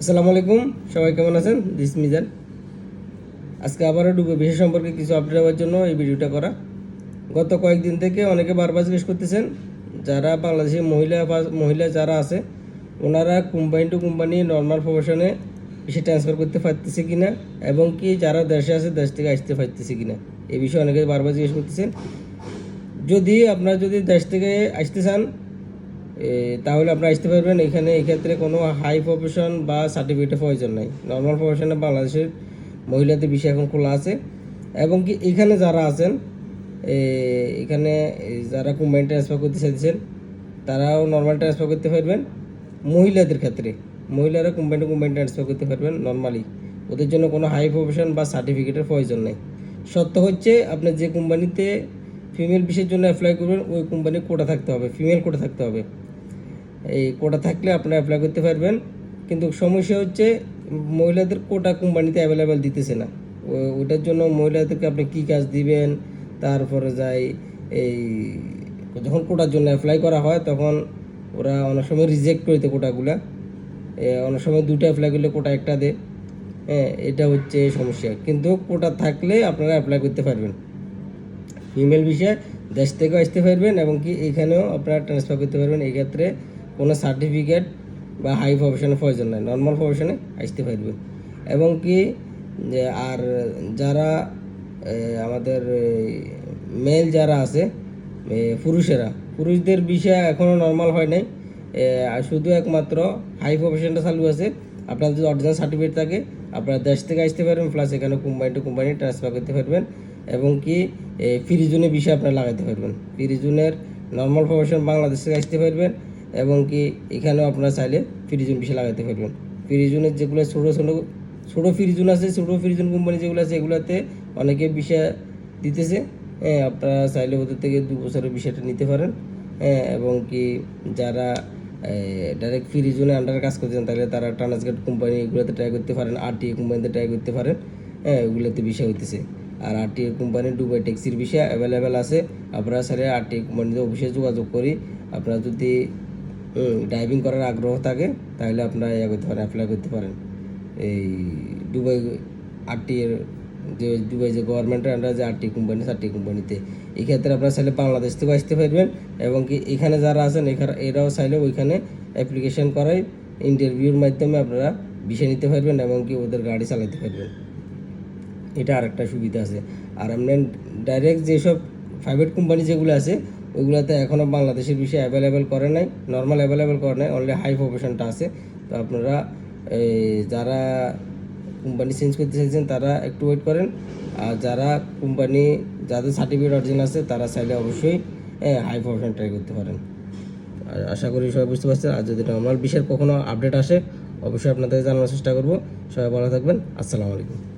আসসালামু আলাইকুম। সবাই কেমন আছেন? দিস মিজান আজকে আবারও ডুবে বিশেষ সম্পর্কে কিছু আপডেট দেওয়ার জন্য এই ভিডিওটা করা। গত কয়েকদিন থেকে অনেকে বারবার জিজ্ঞেস করতেছেন, যারা বাংলাদেশি মহিলা মহিলা যারা আছে, ওনারা কোম্পানি টু কোম্পানি নর্মাল প্রফেশনে বেশি ট্রান্সফার করতে পারতেছে কিনা, এবং কি যারা দেশে আছে, দেশ থেকে আসতে পারতেছে কিনা? এই বিষয়ে অনেকে বারবার জিজ্ঞেস করতেছেন। যদি আপনারা যদি দেশ থেকে আসতে চান তাহলে আপনারা আসতে পারবেন। এখানে এক্ষেত্রে কোনো হাই প্রফেশন বা সার্টিফিকেটের প্রয়োজন নাই। নর্মাল প্রফেশনে বাংলাদেশের মহিলাদের বিষয় এখন খোলা আছে। এবং কি এখানে যারা আছেন এখানে যারা কোম্পানি ট্রান্সফার করতে চাইছেন, তারাও নর্মাল ট্রান্সফার করতে পারবেন। মহিলাদের ক্ষেত্রে, মহিলারা কোম্পানি কোম্পানি ট্রান্সফার করতে পারবেন নর্মালি ওদের জন্য কোনো হাই প্রফেশন বা সার্টিফিকেটের প্রয়োজন নেই। সত্য হচ্ছে, আপনি যে কোম্পানিতে ফিমেল বিষয়ের জন্য অ্যাপ্লাই করবেন, ওই কোম্পানির কোটা থাকতে হবে ফিমেল কোটা থাকতে হবে। এই কোটা থাকলে আপনারা অ্যাপ্লাই করতে পারবেন। কিন্তু সমস্যা হচ্ছে, মহিলাদের কোটা কোম্পানিতে অ্যাভেলেবেল দিতেছে না। ও- ওটার জন্য মহিলাদেরকে আপনি কী কাজ দিবেন? তারপরে যাই এই, যখন কোটার জন্য অ্যাপ্লাই করা হয়, তখন ওরা অনেক সময় রিজেক্ট করে দেয় কোটাগুলা। অনেক সময় দুটো অ্যাপ্লাই করলে কোটা একটা দে হ্যাঁ এটা হচ্ছে সমস্যা। কিন্তু কোটা থাকলে আপনারা অ্যাপ্লাই করতে পারবেন। ফিমেল বিষয়ে দেশ থেকেও আসতে পারবেন এবং কি এখানেও আপনারা ট্রান্সফার করতে পারবেন। এই ক্ষেত্রে কোনো সার্টিফিকেট বা হাই প্রফেশনের প্রয়োজন নাই। নর্মাল প্রফেশনে আসতে পারবেন এবং কি আর যারা আমাদের মেল যারা আছে পুরুষেরা, পুরুষদের বিষয় এখনও নর্মাল হয় নাই। শুধু একমাত্র হাই প্রফেশনটা চালু আছে। আপনার যদি অরিজিনাল সার্টিফিকেট থাকে, আপনারা দেশ থেকে আসতে পারবেন প্লাস এখানে কোম্পানি টু কোম্পানি ট্রান্সফার করতে পারবেন। এবং কি ফ্রিজুনের বিষয় আপনারা লাগাতে পারবেন। ফ্রিজুনের নর্মাল প্রফেশন বাংলাদেশ থেকে আসতে পারবেন। এবং কি এখানেও আপনারা চাইলে ফ্রিজুন বিষয় লাগাতে পারবেন। ফ্রিজুনের যেগুলো ছোটো ছোটো ছোটো ফ্রিজুন আছে, ছোটো ফ্রিজুন কোম্পানি যেগুলো আছে, এগুলোতে অনেকে বিষয় দিতেছে। হ্যাঁ আপনারা চাইলে ওদের থেকে দু বছরের বিষয়টা নিতে পারেন। হ্যাঁ এবং কি যারা ডাইরেক্ট ফ্রি জোনে আন্ডারে কাজ করতেছেন, তাহলে তারা ট্রান্সগেট কোম্পানি এগুলোতে ট্রাই করতে পারেন আরটিএ কোম্পানিতে ট্রাই করতে পারেন। হ্যাঁ এগুলোতে বিষয় হইতেছে। আর আরটিএ কোম্পানি দুবাই ট্যাক্সির বিষয় অ্যাভেলেবেল আছে। আপনারা স্যারে আরটিএ কোম্পানিতে অফিসে যোগাযোগ করি। আপনারা যদি ড্রাইভিং করার আগ্রহ থাকে, তাহলে আপনারা ইয়ে করতে পারেন অ্যাপ্লাই করতে পারেন। এই দুবাই আরটিএর যে দুবাই যে গভর্নমেন্টের আন্ডার যে আরটি কোম্পানি আরটি কোম্পানিতে এই ক্ষেত্রে আপনারা চাইলে বাংলাদেশ থেকে আসতে পারবেন, এবং কি এখানে যারা আছেন, এখানে এরাও চাইলে ওইখানে অ্যাপ্লিকেশন করাই ইন্টারভিউর মাধ্যমে আপনারা বিষয় নিতে পারবেন, এবং কি ওদের গাড়ি চালাতে পারবেন। এটা আরেকটা সুবিধা আছে। আর আপনি ডাইরেক্ট যেসব প্রাইভেট কোম্পানি যেগুলো আছে ওইগুলোতে এখনও বাংলাদেশের বিষয়ে অ্যাভেলেবেল করে নাই নর্মাল অ্যাভেলেবেল করে নাই অনলি হাই প্রফেশনটা আছে। তো আপনারা এই, যারা কোম্পানি চেঞ্জ করতে চাইছেন তারা একটু ওয়েট করেন। আর যারা কোম্পানি যাদের সার্টিফিকেট অরিজিন আছে তারা চাইলে অবশ্যই হাই প্রফেশন ট্রাই করতে পারেন। আর আশা করি সবাই বুঝতে পারছেন। আর যদি নর্মাল বিষয়ের কখনো আপডেট আসে অবশ্যই আপনাদের জানানোর চেষ্টা করব। সবাই ভালো থাকবেন। আসসালামু আলাইকুম।